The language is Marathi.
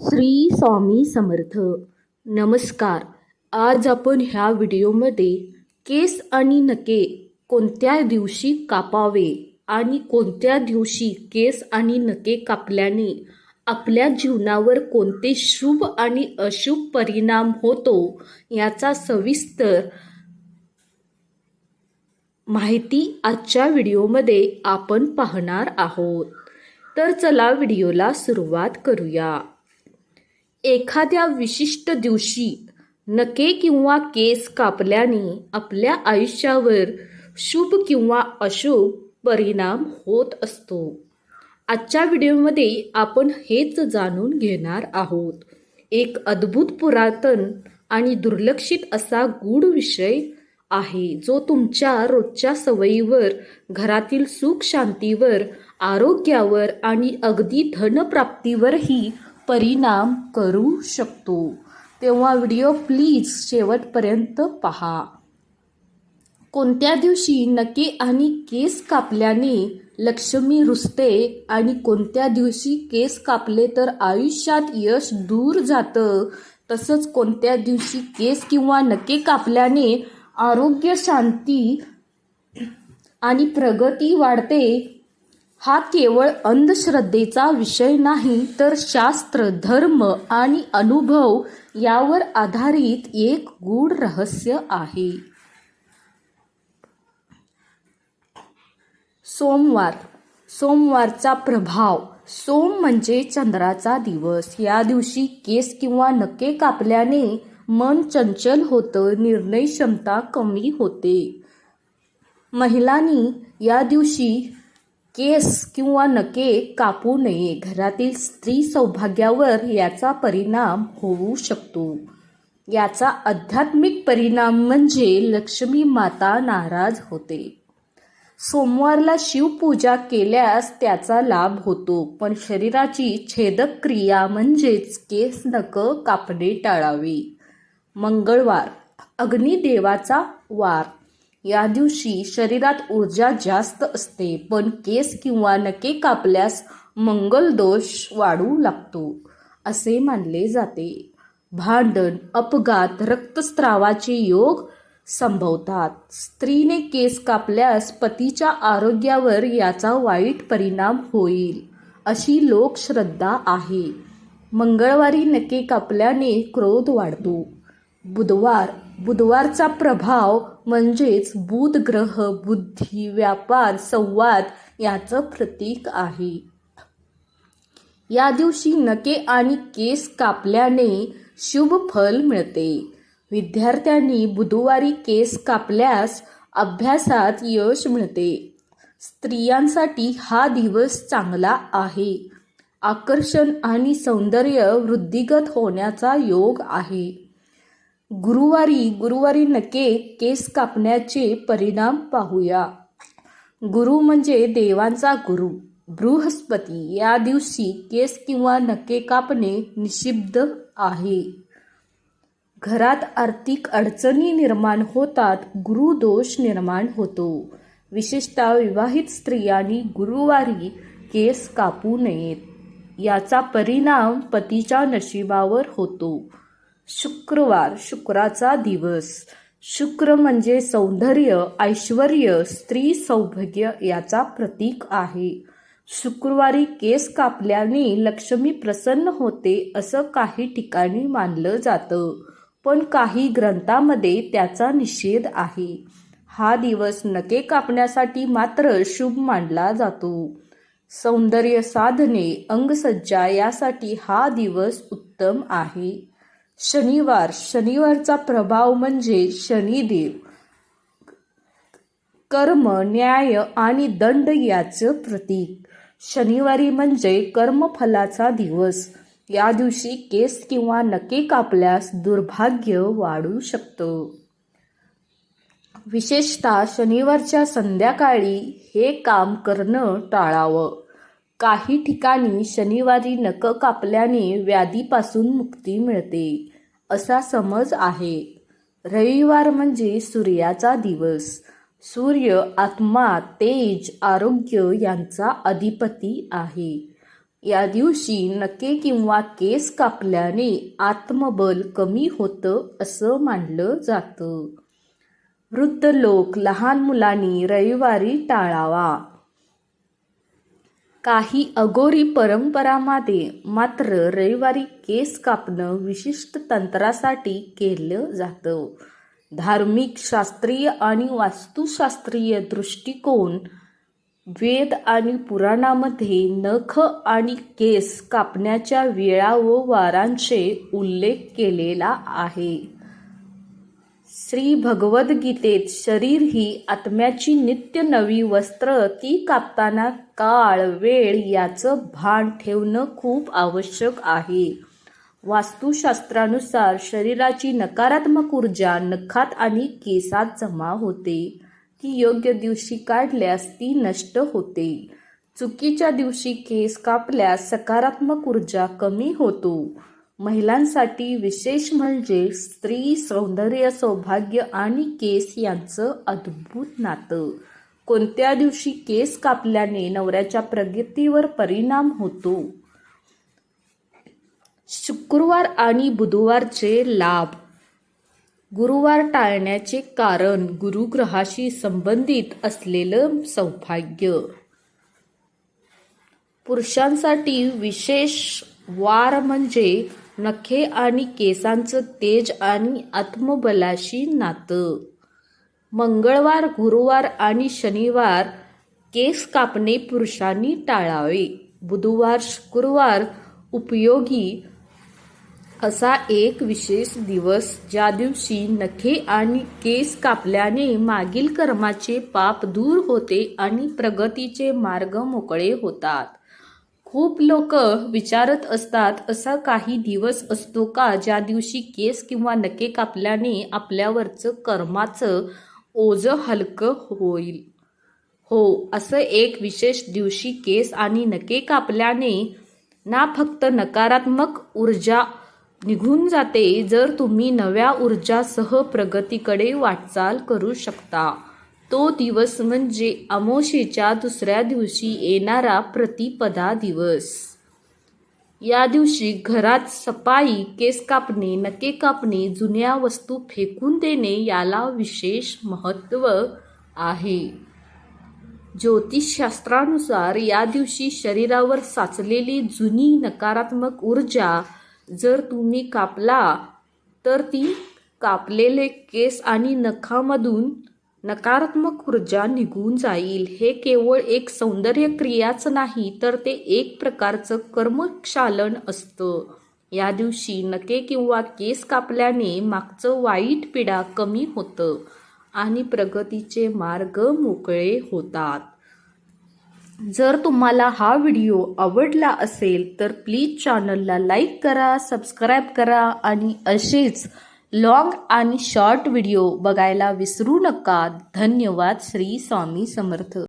श्री स्वामी समर्थ. नमस्कार. आज आपण ह्या व्हिडिओमध्ये केस आणि नके कोणत्या दिवशी कापावे आणि कोणत्या दिवशी केस आणि नके कापल्याने आपल्या जीवनावर कोणते शुभ आणि अशुभ परिणाम होतो याचा सविस्तर माहिती आजच्या व्हिडिओमध्ये आपण पाहणार आहोत. तर चला व्हिडिओला सुरुवात करूया. एखाद्या विशिष्ट दिवशी नके किंवा केस कापल्याने आपल्या आयुष्यावर शुभ किंवा अशुभ परिणाम होत असतो. आजच्या व्हिडिओमध्ये आपण हेच जाणून घेणार आहोत. एक अद्भुत पुरातन आणि दुर्लक्षित असा गूढ विषय आहे जो तुमच्या रोजच्या सवयीवर घरातील सुख शांतीवर आरोग्यावर आणि अगदी धनप्राप्तीवरही परिणाम करू शकतो. तेव्हा व्हिडिओ प्लीज शेवटपर्यंत पहा. कोणत्या दिवशी नके आणि केस कापल्याने लक्ष्मी रुसते आणि कोणत्या दिवशी केस कापले तर आयुष्यात यश दूर जातं तसंच कोणत्या दिवशी केस किंवा नके कापल्याने आरोग्य शांती आणि प्रगती वाढते हा केवळ अंधश्रद्धेचा विषय नाही तर शास्त्र धर्म आणि अनुभव यावर आधारित एक गूढ रहस्य आहे. सोमवार. सोमवारचा प्रभाव. सोम म्हणजे चंद्राचा दिवस. या दिवशी केस किंवा नके कापल्याने मन चंचल होतं निर्णय क्षमता कमी होते. महिलांनी या दिवशी केस किंवा नके कापू नये. घरातील स्त्री सौभाग्यावर याचा परिणाम होऊ शकतो. याचा आध्यात्मिक परिणाम म्हणजे लक्ष्मी माता नाराज होते. सोमवारला शिवपूजा केल्यास त्याचा लाभ होतो पण शरीराची छेदक क्रिया म्हणजेच केस नक कापणे टाळावे. मंगळवार अग्निदेवाचा वार. या दिवशी शरीरात ऊर्जा जास्त असते पण केस किंवा नके कापल्यास मंगल दोष वाढू लागतो असे मानले जाते. भांडण अपघात रक्तस्रावाचे योग संभवतात. स्त्रीने केस कापल्यास पतीच्या आरोग्यावर याचा वाईट परिणाम होईल अशी लोकश्रद्धा आहे. मंगळवारी नके कापल्याने क्रोध वाढतो. बुधवार बुधवारचा प्रभाव म्हणजेच बुध ग्रह बुद्धी व्यापार संवाद याचं प्रतीक आहे. या दिवशी नके आणि केस कापल्याने शुभ फल मिळते. विद्यार्थ्यांनी बुधवारी केस कापल्यास अभ्यासात यश मिळते. स्त्रियांसाठी हा दिवस चांगला आहे. आकर्षण आणि सौंदर्य वृद्धिगत होण्याचा योग आहे. गुरुवारी गुरुवारी नके केस कापण्याचे परिणाम पाहूया. गुरु म्हणजे देवांचा गुरु. बृहस्पती या दिवशी केस किंवा नके कापणे निषिद्ध आहे. घरात आर्थिक अडचणी निर्माण होतात गुरुदोष निर्माण होतो. विशेषतः विवाहित स्त्रियांनी गुरुवारी केस कापू नयेत. याचा परिणाम पतीच्या नशिबावर होतो. शुक्रवार शुक्राचा दिवस. शुक्र म्हणजे सौंदर्य ऐश्वर स्त्री सौभाग्य याचा प्रतीक आहे. शुक्रवारी केस कापल्याने लक्ष्मी प्रसन्न होते असं काही ठिकाणी मानलं जातं. पण काही ग्रंथामध्ये त्याचा निषेध आहे. हा दिवस नके कापण्यासाठी मात्र शुभ मानला जातो. सौंदर्य साधने अंगसज्जा यासाठी हा दिवस उत्तम आहे. शनिवार. शनिवारचा प्रभाव म्हणजे शनिदेव. कर्म न्याय आणि दंड याचं प्रतीक. शनिवारी म्हणजे कर्मफलाचा दिवस. या दिवशी केस किंवा नके कापल्यास दुर्भाग्य वाढू शकतं. विशेषतः शनिवारच्या संध्याकाळी हे काम करणं टाळावं. काही ठिकाणी शनिवारी नख कापल्याने व्याधीपासून मुक्ती मिळते असा समज आहे. रविवार म्हणजे सूर्याचा दिवस. सूर्य आत्मा तेज आरोग्य यांचा अधिपती आहे. या दिवशी नके किंवा केस कापल्याने आत्मबल कमी होतं असं मानलं जातं. वृद्ध लोक लहान मुलांनी रविवारी टाळावा. काही अगोरी परंपरामध्ये मात्र रविवारी केस कापणं विशिष्ट तंत्रासाठी केलं जातं. धार्मिक शास्त्रीय आणि वास्तुशास्त्रीय दृष्टिकोन वेद आणि पुराणामध्ये नख आणि केस कापण्याच्या वेळा व वारांचे उल्लेख केलेला आहे. श्री भगवद्गीतेत शरीर ही आत्म्याची नित्य नवी वस्त्र ती कापताना काळ वेळ याचं भान ठेवणं खूप आवश्यक आहे. वास्तुशास्त्रानुसार शरीराची नकारात्मक ऊर्जा नखात आणि केसात जमा होते. ती योग्य दिवशी काढल्यास ती नष्ट होते. चुकीच्या दिवशी केस कापल्यास सकारात्मक ऊर्जा कमी होतो. महिलांसाठी विशेष म्हणजे स्त्री सौंदर्य सौभाग्य आणि केस यांचं अद्भुत नातं. कोणत्या दिवशी केस कापल्याने नवऱ्याच्या प्रगतीवर परिणाम होतो? शुक्रवार आणि बुधवारचे लाभ. गुरुवार टाळण्याचे कारण गुरुग्रहाशी संबंधित असलेलं सौभाग्य. पुरुषांसाठी विशेष वार म्हणजे नखे आणि केसांचं तेज आणि आत्मबलाशी नातं. मंगळवार गुरुवार आणि शनिवार केस कापणे पुरुषांनी टाळावे. बुधवार शुक्रवार उपयोगी असा एक विशेष दिवस ज्या दिवशी नखे आणि केस कापल्याने मागील कर्माचे पाप दूर होते आणि प्रगतीचे मार्ग मोकळे होतात. खूप लोक विचारत असतात असा काही दिवस असतो का ज्या दिवशी केस किंवा नके कापल्याने आपल्यावरचं कर्माचं ओझं हलकं होईल? हो असं एक विशेष दिवशी केस आणि नके कापल्याने ना फक्त नकारात्मक ऊर्जा निघून जाते जर तुम्ही नव्या ऊर्जासह प्रगतीकडे वाटचाल करू शकता. तो दिवस म्हणजे अमोशेच्या दुसऱ्या दिवशी येणारा प्रतिपदा दिवस. या दिवशी घरात सफाई केस कापणे नके कापणे जुन्या वस्तू फेकून देणे याला विशेष महत्त्व आहे. ज्योतिषशास्त्रानुसार या दिवशी शरीरावर साचलेली जुनी नकारात्मक ऊर्जा जर तुम्ही कापला तर ती कापलेले केस आणि नखामधून नकारात्मक ऊर्जा निघून जाईल. हे केवळ एक सौंदर्य क्रियाच नाही तर ते एक प्रकारचं कर्मक्षालन असतं. या दिवशी नके किंवा केस कापल्याने मागचं वाईट पिढा कमी होतं आणि प्रगतीचे मार्ग मोकळे होतात. जर तुम्हाला हा व्हिडिओ आवडला असेल तर प्लीज चॅनलला लाईक करा सबस्क्राईब करा आणि असेच लॉंग आणि शॉर्ट व्हिडिओ बघायला विसरू नका. धन्यवाद. श्री स्वामी समर्थ.